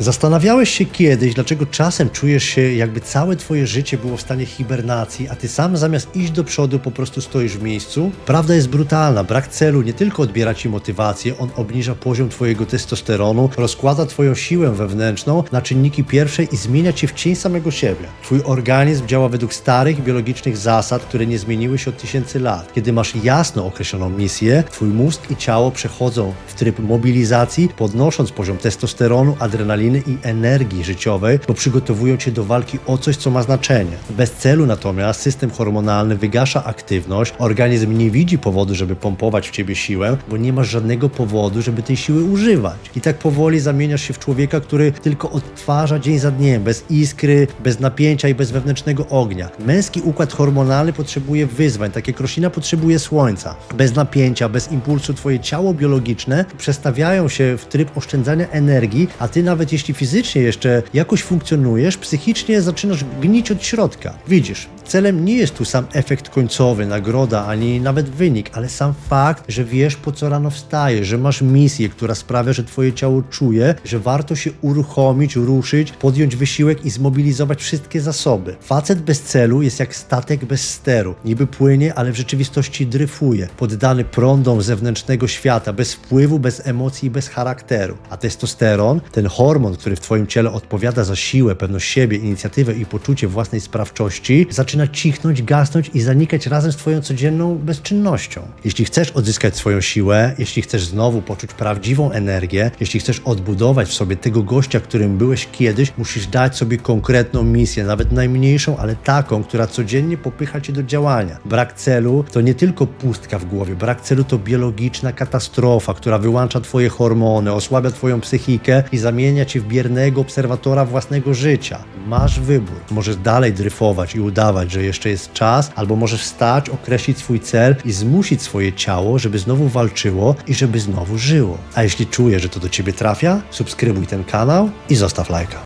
Zastanawiałeś się kiedyś, dlaczego czasem czujesz się, jakby całe twoje życie było w stanie hibernacji, a ty sam zamiast iść do przodu po prostu stoisz w miejscu? Prawda jest brutalna. Brak celu nie tylko odbiera ci motywację, on obniża poziom twojego testosteronu, rozkłada twoją siłę wewnętrzną na czynniki pierwsze i zmienia cię w cień samego siebie. Twój organizm działa według starych biologicznych zasad, które nie zmieniły się od tysięcy lat. Kiedy masz jasno określoną misję, twój mózg i ciało przechodzą w tryb mobilizacji, podnosząc poziom testosteronu, adrenaliny i energii życiowej, bo przygotowują cię do walki o coś, co ma znaczenie. Bez celu natomiast system hormonalny wygasza aktywność, organizm nie widzi powodu, żeby pompować w ciebie siłę, bo nie masz żadnego powodu, żeby tej siły używać. I tak powoli zamieniasz się w człowieka, który tylko odtwarza dzień za dniem, bez iskry, bez napięcia i bez wewnętrznego ognia. Męski układ hormonalny potrzebuje wyzwań, tak jak roślina potrzebuje słońca. Bez napięcia, bez impulsu twoje ciało biologiczne przestawiają się w tryb oszczędzania energii, a ty nawet jeśli fizycznie jeszcze jakoś funkcjonujesz, psychicznie zaczynasz gnić od środka. Widzisz, celem nie jest tu sam efekt końcowy, nagroda, ani nawet wynik, ale sam fakt, że wiesz po co rano wstajesz, że masz misję, która sprawia, że twoje ciało czuje, że warto się uruchomić, ruszyć, podjąć wysiłek i zmobilizować wszystkie zasoby. Facet bez celu jest jak statek bez steru. Niby płynie, ale w rzeczywistości dryfuje, poddany prądom zewnętrznego świata, bez wpływu, bez emocji i bez charakteru. A testosteron, ten hormon, który w twoim ciele odpowiada za siłę, pewność siebie, inicjatywę i poczucie własnej sprawczości, zaczyna cichnąć, gasnąć i zanikać razem z twoją codzienną bezczynnością. Jeśli chcesz odzyskać swoją siłę, jeśli chcesz znowu poczuć prawdziwą energię, jeśli chcesz odbudować w sobie tego gościa, którym byłeś kiedyś, musisz dać sobie konkretną misję, nawet najmniejszą, ale taką, która codziennie popycha cię do działania. Brak celu to nie tylko pustka w głowie, brak celu to biologiczna katastrofa, która wyłącza twoje hormony, osłabia twoją psychikę i zamienia cię w biernego obserwatora własnego życia. Masz wybór. Możesz dalej dryfować i udawać, że jeszcze jest czas, albo możesz wstać, określić swój cel i zmusić swoje ciało, żeby znowu walczyło i żeby znowu żyło. A jeśli czujesz, że to do ciebie trafia, subskrybuj ten kanał i zostaw lajka.